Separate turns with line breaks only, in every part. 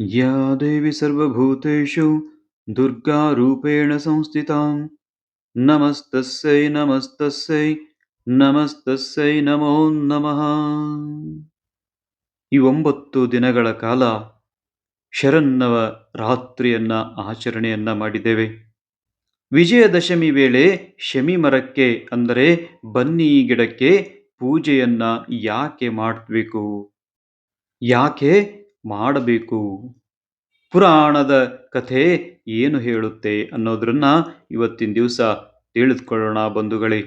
या देवी सर्वभूतेषु दुर्गारूपेण संस्थितां नमस्तस्यै ನಮಸ್ತಸ್ಸೈ ನಮಸ್ತಸ್ಸೈ ನಮೋ ನಮಃ ಈ ಒಂಬತ್ತು ದಿನಗಳ ಕಾಲ ಶರನ್ನವ ರಾತ್ರಿಯನ್ನ ಆಚರಣೆಯನ್ನ ಮಾಡಿದ್ದೇವೆ ವಿಜಯದಶಮಿ ವೇಳೆ ಶಮಿ ಮರಕ್ಕೆ ಅಂದರೆ ಬನ್ನಿ ಗಿಡಕ್ಕೆ ಪೂಜೆಯನ್ನ ಯಾಕೆ ಮಾಡಬೇಕು ಯಾಕೆ ಮಾಡಬೇಕು. ಪುರಾಣದ ಕಥೆ ಏನು ಹೇಳುತ್ತೆ ಅನ್ನೋದ್ರನ್ನ ಇವತ್ತಿನ ದಿವಸ ತಿಳಿದುಕೊಳ್ಳೋಣ ಬಂಧುಗಳೇ.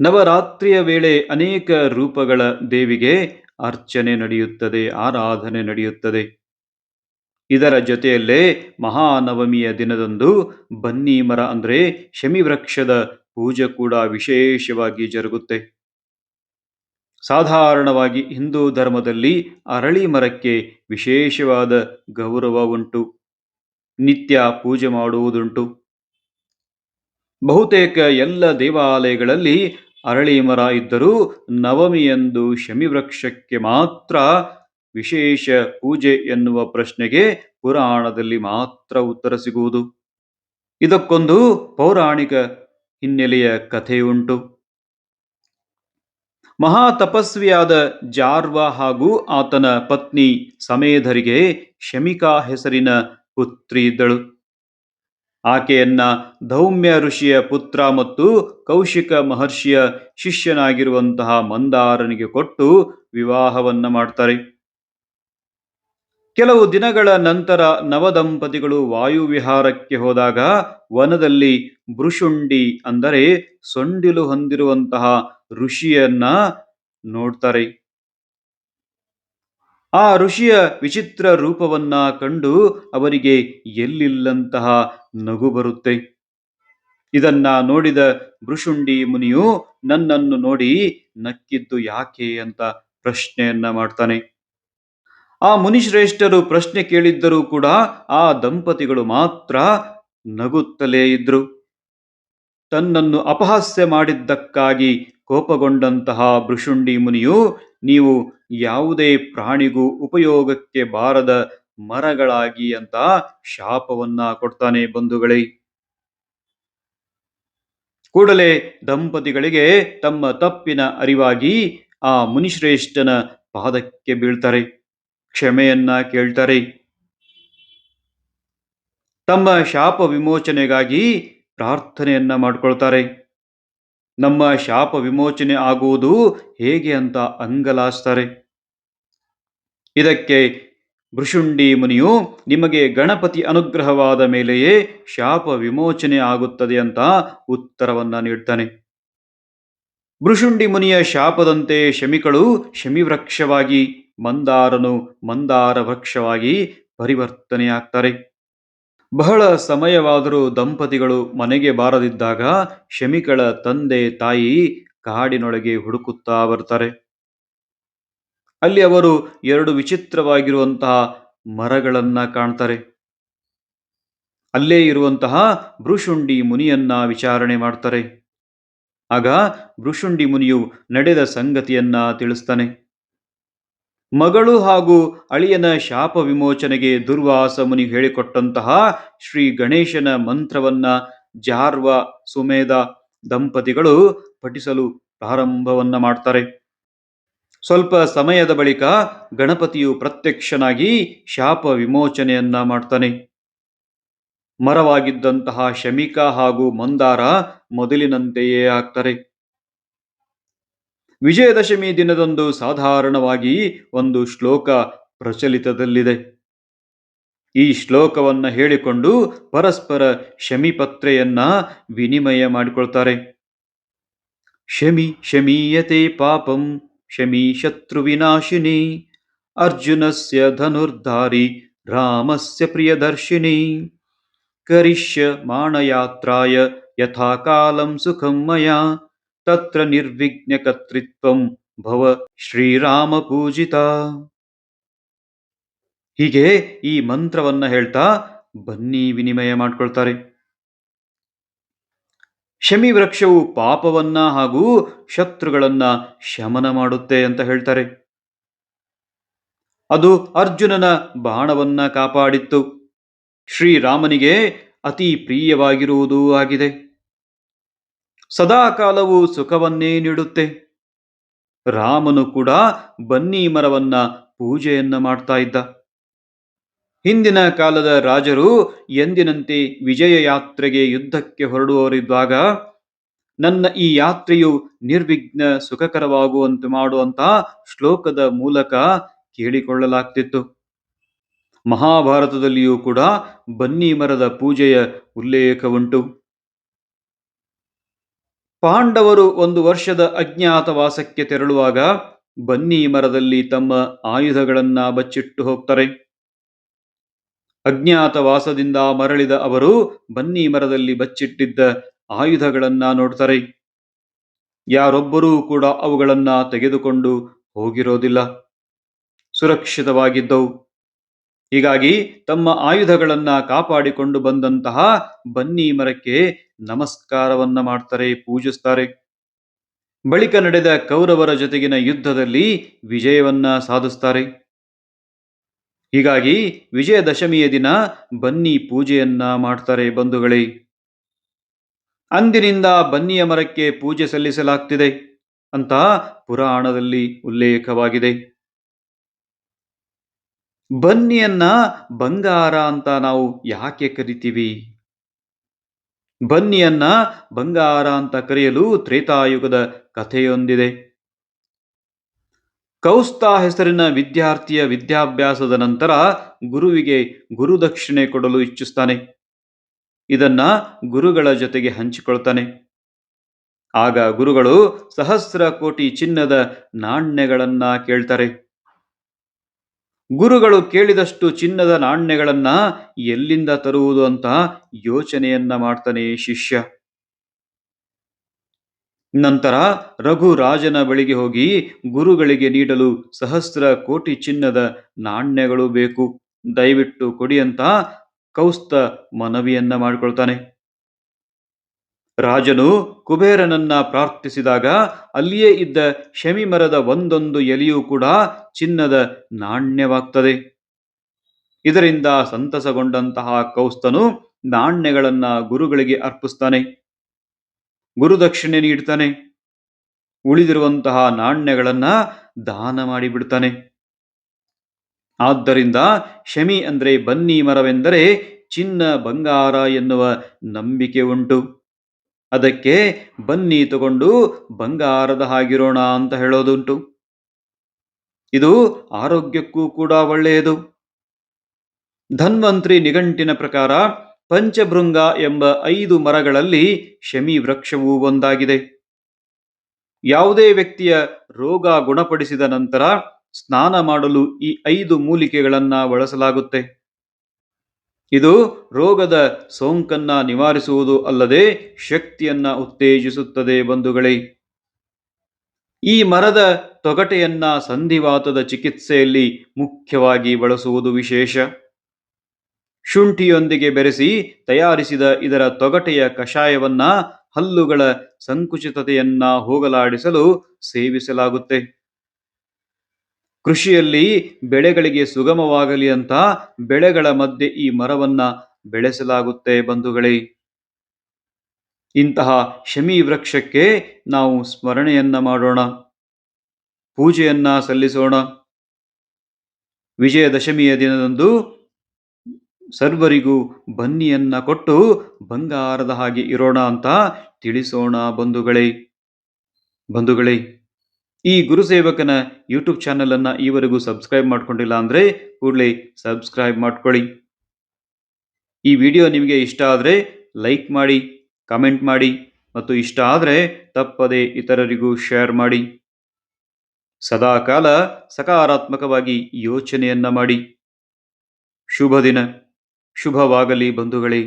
ನವರಾತ್ರಿಯ ವೇಳೆ ಅನೇಕ ರೂಪಗಳ ದೇವಿಗೆ ಅರ್ಚನೆ ನಡೆಯುತ್ತದೆ, ಆರಾಧನೆ ನಡೆಯುತ್ತದೆ. ಇದರ ಜೊತೆಯಲ್ಲೇ ಮಹಾನವಮಿಯ ದಿನದಂದು ಬನ್ನಿ ಮರ ಅಂದ್ರೆ ಶಮಿವೃಕ್ಷದ ಪೂಜೆ ಕೂಡ ವಿಶೇಷವಾಗಿ ಜರುಗುತ್ತೆ. ಸಾಧಾರಣವಾಗಿ ಹಿಂದೂ ಧರ್ಮದಲ್ಲಿ ಅರಳಿ ಮರಕ್ಕೆ ವಿಶೇಷವಾದ ಗೌರವ ಉಂಟು. ನಿತ್ಯ ಪೂಜೆ ಮಾಡುವುದುಂಟು. ಬಹುತೇಕ ಎಲ್ಲ ದೇವಾಲಯಗಳಲ್ಲಿ ಅರಳಿ ಮರ ಇದ್ದರೂ ನವಮಿಯಂದು ಶಮಿವೃಕ್ಷಕ್ಕೆ ಮಾತ್ರ ವಿಶೇಷ ಪೂಜೆ ಎನ್ನುವ ಪ್ರಶ್ನೆಗೆ ಪುರಾಣದಲ್ಲಿ ಮಾತ್ರ ಉತ್ತರ ಸಿಗುವುದು. ಇದಕ್ಕೊಂದು ಪೌರಾಣಿಕ ಹಿನ್ನೆಲೆಯ ಕಥೆಯುಂಟು. ಮಹಾ ತಪಸ್ವಿಯಾದ ಜಾರ್ವ ಹಾಗೂ ಆತನ ಪತ್ನಿ ಸಮೇಧರಿಗೆ ಶಮಿಕಾ ಹೆಸರಿನ ಪುತ್ರಿ ಇದ್ದಳು. ಆಕೆಯನ್ನ ಧೌಮ್ಯ ಋಷಿಯ ಪುತ್ರ ಮತ್ತು ಕೌಶಿಕ ಮಹರ್ಷಿಯ ಶಿಷ್ಯನಾಗಿರುವಂತಹ ಮಂದಾರನಿಗೆ ಕೊಟ್ಟು ವಿವಾಹವನ್ನ ಮಾಡ್ತಾರೆ. ಕೆಲವು ದಿನಗಳ ನಂತರ ನವದಂಪತಿಗಳು ವಾಯುವಿಹಾರಕ್ಕೆ ಹೋದಾಗ ವನದಲ್ಲಿ ಭೃಶುಂಡಿ ಅಂದರೆ ಸೊಂಡಿಲು ಹೊಂದಿರುವಂತಹ ಋಷಿಯನ್ನ ನೋಡ್ತಾರೆ. ಆ ಋಷಿಯ ವಿಚಿತ್ರ ರೂಪವನ್ನ ಕಂಡು ಅವರಿಗೆ ಎಲ್ಲಿಲ್ಲಂತಹ ನಗು ಬರುತ್ತೆ. ಇದನ್ನ ನೋಡಿದ ಭೃಶುಂಡಿ ಮುನಿಯು ನನ್ನನ್ನು ನೋಡಿ ನಕ್ಕಿದ್ದು ಯಾಕೆ ಅಂತ ಪ್ರಶ್ನೆಯನ್ನ ಮಾಡ್ತಾನೆ. ಆ ಮುನಿಶ್ರೇಷ್ಠರು ಪ್ರಶ್ನೆ ಕೇಳಿದ್ದರೂ ಕೂಡ ಆ ದಂಪತಿಗಳು ಮಾತ್ರ ನಗುತ್ತಲೇ ಇದ್ರು. ತನ್ನನ್ನು ಅಪಹಾಸ್ಯ ಮಾಡಿದ್ದಕ್ಕಾಗಿ ಕೋಪಗೊಂಡಂತಹ ಭೃಷುಂಡಿ ಮುನಿಯು, ನೀವು ಯಾವುದೇ ಪ್ರಾಣಿಗೂ ಉಪಯೋಗಕ್ಕೆ ಬಾರದ ಮರಗಳಾಗಿ ಅಂತ ಶಾಪವನ್ನ ಕೊಡ್ತಾನೆ ಬಂಧುಗಳೇ. ಕೂಡಲೇ ದಂಪತಿಗಳಿಗೆ ತಮ್ಮ ತಪ್ಪಿನ ಅರಿವಾಗಿ ಆ ಮುನಿಶ್ರೇಷ್ಠನ ಪಾದಕ್ಕೆ ಬೀಳ್ತಾರೆ. ಕ್ಷಮೆಯನ್ನ ಕೇಳ್ತಾರೆ. ತಮ್ಮ ಶಾಪ ವಿಮೋಚನೆಗಾಗಿ ಪ್ರಾರ್ಥನೆಯನ್ನ ಮಾಡ್ಕೊಳ್ತಾರೆ. ನಮ್ಮ ಶಾಪ ವಿಮೋಚನೆ ಆಗುವುದು ಹೇಗೆ ಅಂತ ಅಂಗಲಾಸ್ತಾರೆ. ಇದಕ್ಕೆ ಭೃಷುಂಡಿ ಮುನಿಯು ನಿಮಗೆ ಗಣಪತಿ ಅನುಗ್ರಹವಾದ ಮೇಲೆಯೇ ಶಾಪ ವಿಮೋಚನೆ ಆಗುತ್ತದೆ ಅಂತ ಉತ್ತರವನ್ನ ನೀಡ್ತಾನೆ. ಭೃಷುಂಡಿ ಮುನಿಯ ಶಾಪದಂತೆ ಶಮಿಗಳು ಶಮಿವೃಕ್ಷವಾಗಿ ಮಂದಾರನು ಮಂದಾರ ವೃಕ್ಷವಾಗಿ ಪರಿವರ್ತನೆಯಾಗ್ತಾರೆ. ಬಹಳ ಸಮಯವಾದರೂ ದಂಪತಿಗಳು ಮನೆಗೆ ಬಾರದಿದ್ದಾಗ ಶಮಿಗಳ ತಂದೆ ತಾಯಿ ಕಾಡಿನೊಳಗೆ ಹುಡುಕುತ್ತಾ ಬರ್ತಾರೆ. ಅಲ್ಲಿ ಅವರು ಎರಡು ವಿಚಿತ್ರವಾಗಿರುವಂತಹ ಮರಗಳನ್ನ ಕಾಣ್ತಾರೆ. ಅಲ್ಲೇ ಇರುವಂತಹ ಭೃಶುಂಡಿ ಮುನಿಯನ್ನ ವಿಚಾರಣೆ ಮಾಡ್ತಾರೆ. ಆಗ ಭೃಶುಂಡಿ ಮುನಿಯು ನಡೆದ ಸಂಗತಿಯನ್ನ ತಿಳಿಸ್ತಾನೆ. ಮಗಳು ಹಾಗೂ ಅಳಿಯನ ಶಾಪ ವಿಮೋಚನೆಗೆ ದುರ್ವಾಸ ಮುನಿ ಹೇಳಿಕೊಟ್ಟಂತಹ ಶ್ರೀ ಗಣೇಶನ ಮಂತ್ರವನ್ನ ಜಾರ್ವ ಸುಮೇಧ ದಂಪತಿಗಳು ಪಠಿಸಲು ಪ್ರಾರಂಭವನ್ನ ಮಾಡ್ತಾರೆ. ಸ್ವಲ್ಪ ಸಮಯದ ಬಳಿಕ ಗಣಪತಿಯು ಪ್ರತ್ಯಕ್ಷನಾಗಿ ಶಾಪ ವಿಮೋಚನೆಯನ್ನ ಮಾಡ್ತಾನೆ. ಮರವಾಗಿದ್ದಂತಹ ಶಮಿಕ ಹಾಗೂ ಮಂದಾರ ಮೊದಲಿನಂತೆಯೇ ಆಗ್ತಾರೆ. ವಿಜಯದಶಮಿ ದಿನದಂದು ಸಾಧಾರಣವಾಗಿ ಒಂದು ಶ್ಲೋಕ ಪ್ರಚಲಿತದಲ್ಲಿದೆ. ಈ ಶ್ಲೋಕವನ್ನು ಹೇಳಿಕೊಂಡು ಪರಸ್ಪರ ಶಮಿಪತ್ರೆಯನ್ನ ವಿನಿಮಯ ಮಾಡಿಕೊಳ್ತಾರೆ. ಶಮಿ ಶಮೀಯತೆ ಪಾಪಂ, ಶಮಿ ಶತ್ರು ವಿನಾಶಿನಿ, ಅರ್ಜುನಸ್ಯ ಧನುರ್ಧಾರಿ, ರಾಮಸ್ಯ ಪ್ರಿಯದರ್ಶಿನಿ, ಕರಿಷ್ಯ ಮಾಣಯಾತ್ರಾಯ ಯಥಾಕಾಲಂ ಕಾಲಂ ಸುಖಂ ಮಯಾ ತತ್ರ ನಿರ್ವಿಘ್ನಕರ್ತೃತ್ವಂ ಭವ ಶ್ರೀರಾಮ ಪೂಜಿತ ಹೀಗೆ ಈ ಮಂತ್ರವನ್ನ ಹೇಳ್ತಾ ಬನ್ನಿ ವಿನಿಮಯ ಮಾಡ್ಕೊಳ್ತಾರೆ. ಶಮಿ ವೃಕ್ಷವು ಪಾಪವನ್ನ ಹಾಗೂ ಶತ್ರುಗಳನ್ನ ಶಮನ ಮಾಡುತ್ತೆ ಅಂತ ಹೇಳ್ತಾರೆ. ಅದು ಅರ್ಜುನನ ಬಾಣವನ್ನ ಕಾಪಾಡಿತ್ತು. ಶ್ರೀರಾಮನಿಗೆ ಅತಿ ಪ್ರಿಯವಾಗಿರುವುದೂ ಆಗಿದೆ. ಸದಾಕಾಲವು ಸುಖವನ್ನೇ ನೀಡುತ್ತೆ. ರಾಮನು ಕೂಡ ಬನ್ನಿ ಮರವನ್ನ ಪೂಜೆಯನ್ನ ಮಾಡ್ತಾ ಇದ್ದ. ಹಿಂದಿನ ಕಾಲದ ರಾಜರು ಎಂದಿನಂತೆ ವಿಜಯ ಯಾತ್ರೆಗೆ ಯುದ್ಧಕ್ಕೆ ಹೊರಡುವವರಿದ್ದಾಗ, ನನ್ನ ಈ ಯಾತ್ರೆಯು ನಿರ್ವಿಘ್ನ ಸುಖಕರವಾಗುವಂತೆ ಮಾಡುವಂತ ಶ್ಲೋಕದ ಮೂಲಕ ಕೇಳಿಕೊಳ್ಳಲಾಗ್ತಿತ್ತು. ಮಹಾಭಾರತದಲ್ಲಿಯೂ ಕೂಡ ಬನ್ನಿ ಮರದ ಪೂಜೆಯ ಉಲ್ಲೇಖವುಂಟು. ಪಾಂಡವರು ಒಂದು ವರ್ಷದ ಅಜ್ಞಾತವಾಸಕ್ಕೆ ತೆರಳುವಾಗ ಬನ್ನಿ ಮರದಲ್ಲಿ ತಮ್ಮ ಆಯುಧಗಳನ್ನ ಬಚ್ಚಿಟ್ಟು ಹೋಗ್ತಾರೆ. ಅಜ್ಞಾತವಾಸದಿಂದ ಮರಳಿದ ಅವರು ಬನ್ನಿ ಮರದಲ್ಲಿ ಬಚ್ಚಿಟ್ಟಿದ್ದ ಆಯುಧಗಳನ್ನ ನೋಡ್ತಾರೆ. ಯಾರೊಬ್ಬರೂ ಕೂಡ ಅವುಗಳನ್ನ ತೆಗೆದುಕೊಂಡು ಹೋಗಿರೋದಿಲ್ಲ. ಸುರಕ್ಷಿತವಾಗಿದ್ದವು. ಹೀಗಾಗಿ ತಮ್ಮ ಆಯುಧಗಳನ್ನ ಕಾಪಾಡಿಕೊಂಡು ಬಂದಂತಹ ಬನ್ನಿ ಮರಕ್ಕೆ ನಮಸ್ಕಾರವನ್ನ ಮಾಡ್ತಾರೆ, ಪೂಜಿಸ್ತಾರೆ. ಬಳಿಕ ನಡೆದ ಕೌರವರ ಜೊತೆಗಿನ ಯುದ್ಧದಲ್ಲಿ ವಿಜಯವನ್ನ ಸಾಧಿಸ್ತಾರೆ. ಹೀಗಾಗಿ ವಿಜಯದಶಮಿಯ ದಿನ ಬನ್ನಿ ಪೂಜೆಯನ್ನ ಮಾಡ್ತಾರೆ ಬಂಧುಗಳೇ. ಅಂದಿನಿಂದ ಬನ್ನಿಯ ಮರಕ್ಕೆ ಪೂಜೆ ಸಲ್ಲಿಸಲಾಗ್ತಿದೆ ಅಂತ ಪುರಾಣದಲ್ಲಿ ಉಲ್ಲೇಖವಾಗಿದೆ. ಬನ್ನಿಯನ್ನ ಬಂಗಾರ ಅಂತ ನಾವು ಯಾಕೆ ಕರಿತೀವಿ? ಬನ್ನಿಯನ್ನ ಬಂಗಾರ ಅಂತ ಕರೆಯಲು ತ್ರೇತಾಯುಗದ ಕಥೆಯೊಂದಿದೆ. ಕೌಸ್ತ ಹೆಸರಿನ ವಿದ್ಯಾರ್ಥಿಯ ವಿದ್ಯಾಭ್ಯಾಸದ ನಂತರ ಗುರುವಿಗೆ ಗುರುದಕ್ಷಿಣೆ ಕೊಡಲು ಇಚ್ಛಿಸ್ತಾನೆ. ಇದನ್ನ ಗುರುಗಳ ಜೊತೆಗೆ ಹಂಚಿಕೊಳ್ತಾನೆ. ಆಗ ಗುರುಗಳು ಸಹಸ್ರ ಕೋಟಿ ಚಿನ್ನದ ನಾಣ್ಯಗಳನ್ನ ಕೇಳ್ತಾರೆ. ಗುರುಗಳು ಕೇಳಿದಷ್ಟು ಚಿನ್ನದ ನಾಣ್ಯಗಳನ್ನ ಎಲ್ಲಿಂದ ತರುವುದು ಅಂತ ಯೋಚನೆಯನ್ನ ಮಾಡ್ತಾನೆ ಶಿಷ್ಯ. ನಂತರ ರಘು ರಾಜನ ಬಳಿಗೆ ಹೋಗಿ ಗುರುಗಳಿಗೆ ನೀಡಲು ಸಹಸ್ರ ಕೋಟಿ ಚಿನ್ನದ ನಾಣ್ಯಗಳು ಬೇಕು. ದಯವಿಟ್ಟು ಕೊಡಿ ಅಂತ ಕೌಸ್ತ ಮನವಿಯನ್ನ ಮಾಡಿಕೊಳ್ತಾನೆ. ರಾಜನು ಕುಬೇರನನ್ನ ಪ್ರಾರ್ಥಿಸಿದಾಗ ಅಲ್ಲಿಯೇ ಇದ್ದ ಶಮಿ ಮರದ ಒಂದೊಂದು ಎಲೆಯೂ ಕೂಡ ಚಿನ್ನದ ನಾಣ್ಯವಾಗ್ತದೆ. ಇದರಿಂದ ಸಂತಸಗೊಂಡಂತಹ ಕೌಸ್ತನು ನಾಣ್ಯಗಳನ್ನ ಗುರುಗಳಿಗೆ ಅರ್ಪಿಸ್ತಾನೆ. ಗುರುದಕ್ಷಿಣೆ ನೀಡ್ತಾನೆ. ಉಳಿದಿರುವಂತಹ ನಾಣ್ಯಗಳನ್ನ ದಾನ ಮಾಡಿಬಿಡ್ತಾನೆ. ಆದ್ದರಿಂದ ಶಮಿ ಅಂದ್ರೆ ಬನ್ನಿ ಮರವೆಂದರೆ ಚಿನ್ನ ಬಂಗಾರ ಎನ್ನುವ ನಂಬಿಕೆ ಉಂಟು. ಅದಕ್ಕೆ ಬನ್ನಿ ತಗೊಂಡು ಬಂಗಾರದ ಹಾಗಿರೋಣ ಅಂತ ಹೇಳೋದುಂಟು. ಇದು ಆರೋಗ್ಯಕ್ಕೂ ಕೂಡ ಒಳ್ಳೆಯದು. ಧನ್ವಂತ್ರಿ ನಿಘಂಟಿನ ಪ್ರಕಾರ ಪಂಚಭೃಂಗ ಎಂಬ ಐದು ಮರಗಳಲ್ಲಿ ಶಮಿ ವೃಕ್ಷವೂ ಒಂದಾಗಿದೆ. ಯಾವುದೇ ವ್ಯಕ್ತಿಯ ರೋಗ ಗುಣಪಡಿಸಿದ ನಂತರ ಸ್ನಾನ ಮಾಡಲು ಈ ಐದು ಮೂಲಿಕೆಗಳನ್ನ ಬಳಸಲಾಗುತ್ತೆ. ಇದು ರೋಗದ ಸೋಂಕನ್ನ ನಿವಾರಿಸುವುದು ಅಲ್ಲದೆ ಶಕ್ತಿಯನ್ನ ಉತ್ತೇಜಿಸುತ್ತದೆ ಬಂಧುಗಳೇ. ಈ ಮರದ ತೊಗಟೆಯನ್ನ ಸಂಧಿವಾತದ ಚಿಕಿತ್ಸೆಯಲ್ಲಿ ಮುಖ್ಯವಾಗಿ ಬಳಸುವುದು ವಿಶೇಷ. ಶುಂಠಿಯೊಂದಿಗೆ ಬೆರೆಸಿ ತಯಾರಿಸಿದ ಇದರ ತೊಗಟೆಯ ಕಷಾಯವನ್ನ ಹಲ್ಲುಗಳ ಸಂಕುಚಿತತೆಯನ್ನ ಹೋಗಲಾಡಿಸಲು ಸೇವಿಸಲಾಗುತ್ತೆ. ಕೃಷಿಯಲ್ಲಿ ಬೆಳೆಗಳಿಗೆ ಸುಗಮವಾಗಲಿ ಅಂತ ಬೆಳೆಗಳ ಮಧ್ಯೆ ಈ ಮರವನ್ನ ಬೆಳೆಸಲಾಗುತ್ತೆ ಬಂಧುಗಳೇ. ಇಂತಹ ಶಮಿ ವೃಕ್ಷಕ್ಕೆ ನಾವು ಸ್ಮರಣೆಯನ್ನ ಮಾಡೋಣ. ಪೂಜೆಯನ್ನ ಸಲ್ಲಿಸೋಣ. ವಿಜಯದಶಮಿಯ ದಿನದಂದು ಸರ್ವರಿಗೂ ಬನ್ನಿಯನ್ನ ಕೊಟ್ಟು ಬಂಗಾರದ ಹಾಗೆ ಇರೋಣ ಅಂತ ತಿಳಿಸೋಣ ಬಂಧುಗಳೇ. ಬಂಧುಗಳೇ ಈ ಗುರುಸೇವಕನ ಯೂಟ್ಯೂಬ್ ಚಾನೆಲ್ ಅನ್ನ ಈವರೆಗೂ ಸಬ್ಸ್ಕ್ರೈಬ್ ಮಾಡ್ಕೊಂಡಿಲ್ಲ ಅಂದ್ರೆ ಕೂಡಲೇ ಸಬ್ಸ್ಕ್ರೈಬ್ ಮಾಡ್ಕೊಳ್ಳಿ. ಈ ವಿಡಿಯೋ ನಿಮಗೆ ಇಷ್ಟ ಆದರೆ ಲೈಕ್ ಮಾಡಿ ಕಮೆಂಟ್ ಮಾಡಿ ಮತ್ತು ಇಷ್ಟ ಆದರೆ ತಪ್ಪದೆ ಇತರರಿಗೂ ಶೇರ್ ಮಾಡಿ. ಸದಾಕಾಲ ಸಕಾರಾತ್ಮಕವಾಗಿ ಯೋಚನೆಯನ್ನ ಮಾಡಿ. ಶುಭ ದಿನ. ಶುಭವಾಗಲಿ ಬಂಧುಗಳೇ.